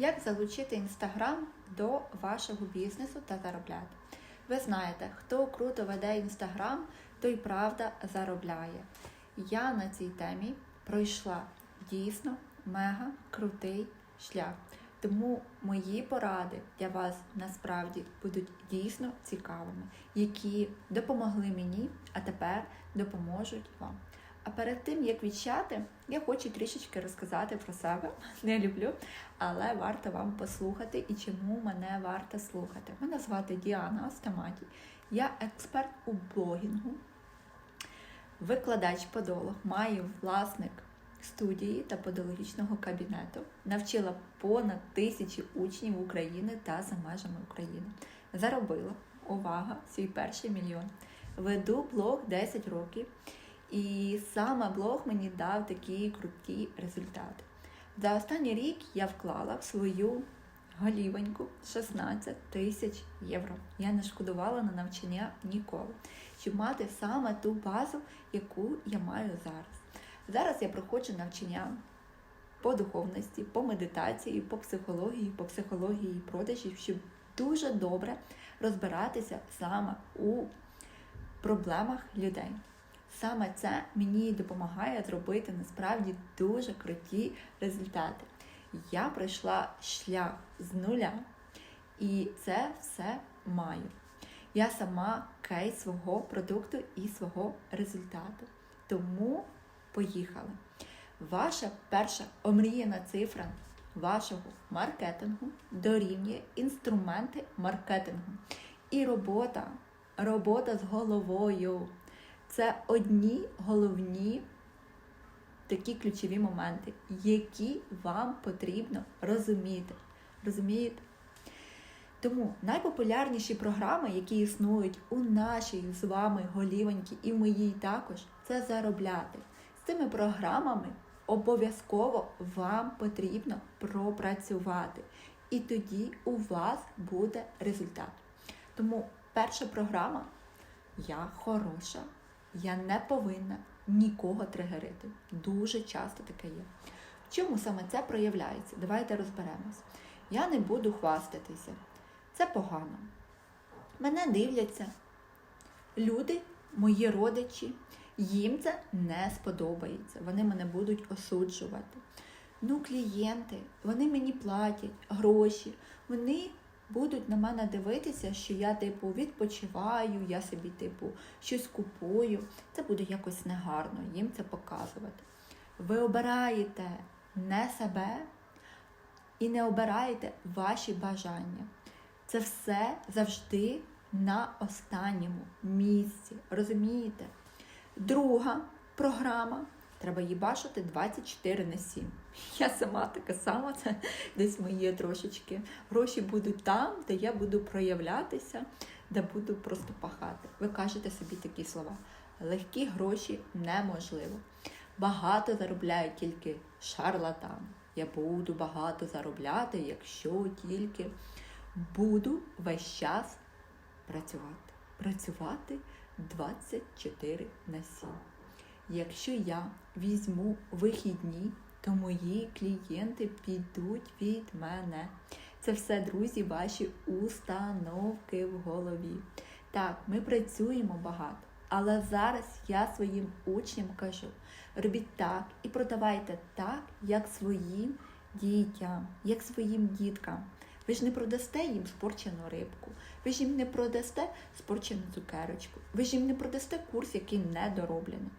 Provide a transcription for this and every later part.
Як залучити інстаграм до вашого бізнесу та заробляти? Ви знаєте, хто круто веде інстаграм, той правда заробляє. Я на цій темі пройшла дійсно мега крутий шлях. Тому мої поради для вас насправді будуть дійсно цікавими, які допомогли мені, а тепер допоможуть вам. А перед тим як відчати, я хочу трішечки розказати про себе. Не люблю, але варто вам послухати і чому мене варто слухати. Мене звати Діана Остаматій. Я експерт у блогінгу, викладач подолог, маю власник студії та подологічного кабінету. Навчила понад тисячі учнів України та за межами України. Заробила увага, свій перший мільйон. Веду блог 10 років. І саме блог мені дав такі круті результати. За останній рік я вклала в свою голівоньку 16 тисяч євро. Я не шкодувала на навчання ніколи, щоб мати саме ту базу, яку я маю зараз. Зараз я проходжу навчання по духовності, по медитації, по психології, по психології продажів, щоб дуже добре розбиратися саме у проблемах людей. Саме це мені допомагає зробити насправді дуже круті результати. Я пройшла шлях з нуля, і це все маю. Я сама кейс свого продукту і свого результату. Тому поїхали. Ваша перша омріяна цифра вашого маркетингу дорівнює інструменти маркетингу. І робота, робота з головою. Це одні головні такі ключові моменти, які вам потрібно розуміти. Розумієте? Тому найпопулярніші програми, які існують у нашій з вами голівоньки і в моїй також, це заробляти. З цими програмами обов'язково вам потрібно пропрацювати. І тоді у вас буде результат. Тому перша програма я хороша. Я не повинна нікого тригерити. Дуже часто таке є. В чому саме це проявляється? Давайте розберемось. Я не буду хвастатися. Це погано. Мене дивляться люди, мої родичі, їм це не сподобається. Вони мене будуть осуджувати. Ну, клієнти, вони мені платять гроші, вони будуть на мене дивитися, що я, типу, відпочиваю, я собі, типу, щось купую. Це буде якось негарно їм це показувати. Ви обираєте не себе і не обираєте ваші бажання. Це все завжди на останньому місці. Розумієте? Друга програма. Треба її бачити 24 на 7. Я сама така сама, це десь моє трошечки. Гроші будуть там, де я буду проявлятися, де буду просто пахати. Ви кажете собі такі слова. Легкі гроші неможливо. Багато заробляють тільки шарлатан. Я буду багато заробляти, якщо тільки буду весь час працювати. Працювати 24 на 7. Якщо я візьму вихідні, то мої клієнти підуть від мене. Це все, друзі, ваші установки в голові. Так, ми працюємо багато, але зараз я своїм учням кажу: робіть так і продавайте так, як своїм дітям, як своїм діткам. Ви ж не продасте їм спорчену рибку, ви ж їм не продасте спорчену цукерочку, ви ж їм не продасте курс, який недороблений.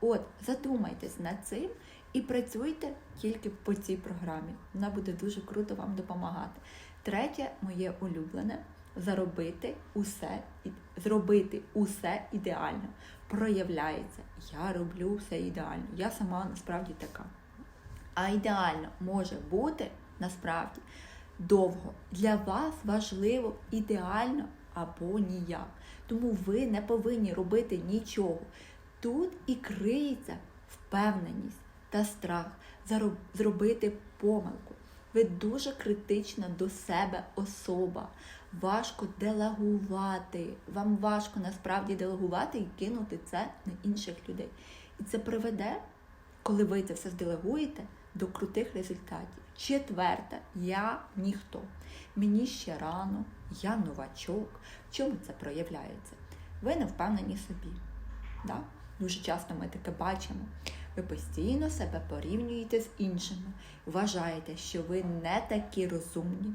От, задумайтесь над цим і працюйте тільки по цій програмі. Вона буде дуже круто вам допомагати. Третє, моє улюблене заробити усе, зробити усе ідеально. Проявляється. Я роблю все ідеально. Я сама насправді така. А ідеально може бути насправді довго. Для вас важливо ідеально або ніяк. Тому ви не повинні робити нічого. Тут і криється впевненість та страх зробити помилку. Ви дуже критична до себе особа. Важко делегувати. Вам важко насправді делегувати і кинути це на інших людей. І це приведе, коли ви це все зделегуєте, до крутих результатів. Четверте, я ніхто. Мені ще рано, я новачок. В чому це проявляється? Ви не впевнені собі. Да? Дуже часто ми таке бачимо. Ви постійно себе порівнюєте з іншими, вважаєте, що ви не такі розумні,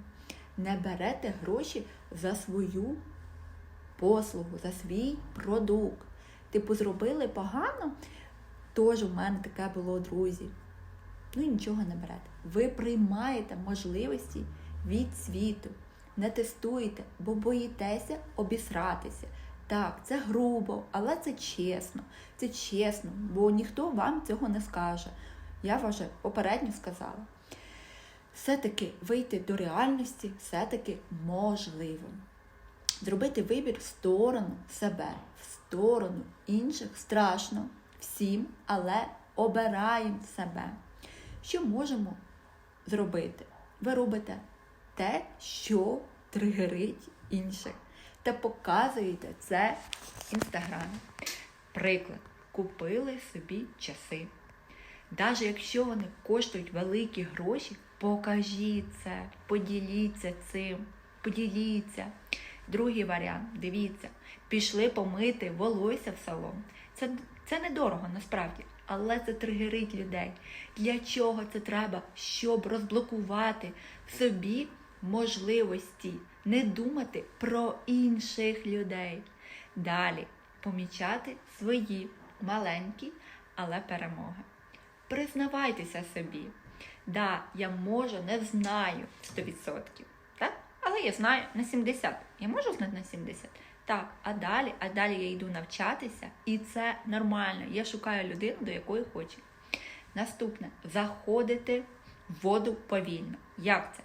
не берете гроші за свою послугу, за свій продукт. Типу, зробили погано, Тож у мене таке було, друзі. Ну і нічого не берете. Ви приймаєте можливості від світу, не тестуєте, бо боїтеся обісратися. Так, це грубо, але це чесно. Це чесно, бо ніхто вам цього не скаже. Я вже попередньо сказала. Все-таки вийти до реальності все-таки можливо. Зробити вибір в сторону себе, в сторону інших страшно всім, але обираємо себе. Що можемо зробити? Ви робите те, що тригерить інших. Та показуєте це в інстаграмі. Приклад, купили собі часи. Навіть якщо вони коштують великі гроші, покажіть це, поділіться цим, поділіться. Другий варіант, дивіться, пішли помити волосся в салон. Це це недорого насправді, але це тригерить людей. Для чого це треба? Щоб розблокувати собі можливості, не думати про інших людей. Далі помічати свої маленькі, але перемоги. Признавайтеся собі. Да, я можу, не знаю 100%. Так? Але я знаю на 70%. Я можу знати на 70%. Так, а далі, а далі я йду навчатися, і це нормально. Я шукаю людину, до якої хочу. Наступне заходити в воду повільно. Як це?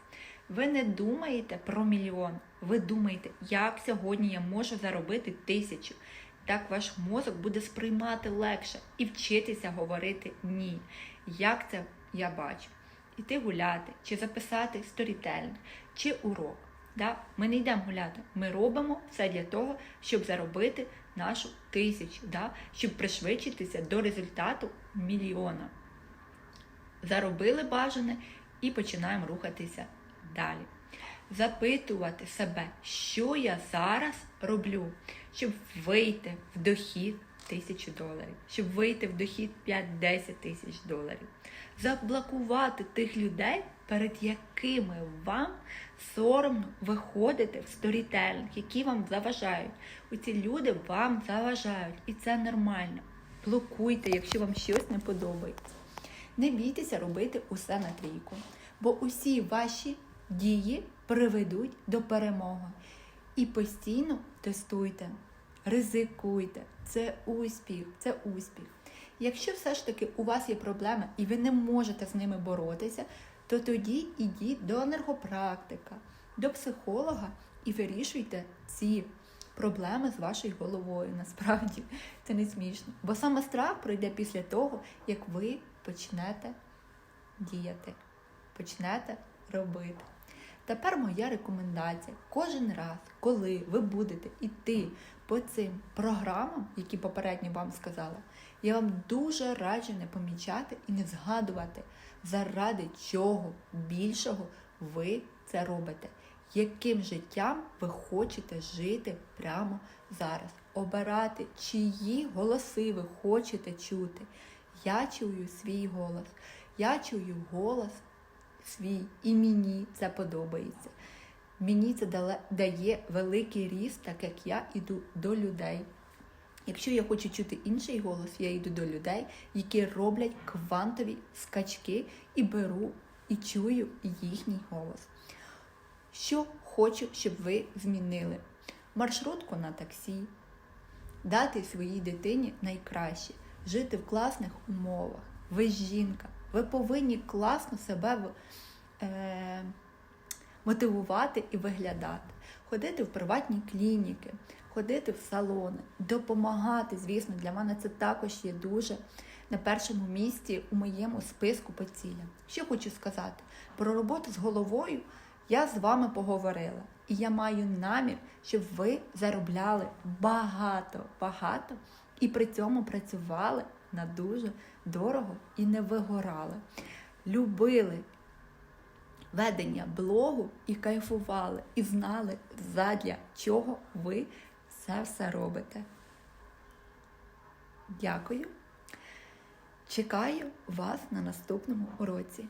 Ви не думаєте про мільйон, ви думаєте, як сьогодні я можу заробити тисячу. Так ваш мозок буде сприймати легше і вчитися говорити ні. Як це я бачу? Іти гуляти, чи записати сторітельник, чи урок. Да? Ми не йдемо гуляти. Ми робимо все для того, щоб заробити нашу тисячу, да? щоб пришвидшитися до результату мільйона. Заробили бажане і починаємо рухатися далі. Запитувати себе, що я зараз роблю, щоб вийти в дохід тисячу доларів, щоб вийти в дохід 5-10 тисяч доларів. Заблокувати тих людей, перед якими вам соромно виходити в сторітелінг, які вам заважають. Оці люди вам заважають, і це нормально. Блокуйте, якщо вам щось не подобається. Не бійтеся робити усе на трійку, бо усі ваші дії приведуть до перемоги. І постійно тестуйте, ризикуйте. Це успіх, це успіх. Якщо все ж таки у вас є проблеми і ви не можете з ними боротися, то тоді ідіть до енергопрактика, до психолога і вирішуйте ці проблеми з вашою головою. Насправді це не смішно. Бо саме страх пройде після того, як ви почнете діяти, почнете робити. Тепер моя рекомендація: кожен раз, коли ви будете йти по цим програмам, які попередньо вам сказала, я вам дуже раджу не помічати і не згадувати, заради чого більшого ви це робите. Яким життям ви хочете жити прямо зараз? Обирати, чиї голоси ви хочете чути. Я чую свій голос, я чую голос свій, і мені це подобається. Мені це дає великий ріст, так як я йду до людей. Якщо я хочу чути інший голос, я йду до людей, які роблять квантові скачки і беру і чую їхній голос. Що хочу, щоб ви змінили? Маршрутку на таксі, дати своїй дитині найкраще, жити в класних умовах. Ви жінка, ви повинні класно себе е, мотивувати і виглядати, ходити в приватні клініки, ходити в салони, допомагати. Звісно, для мене це також є дуже на першому місці у моєму списку по цілям. Що хочу сказати про роботу з головою. Я з вами поговорила, і я маю намір, щоб ви заробляли багато, багато і при цьому працювали на дуже дорого і не вигорали. Любили ведення блогу і кайфували, і знали, задля чого ви це все робите. Дякую. Чекаю вас на наступному уроці.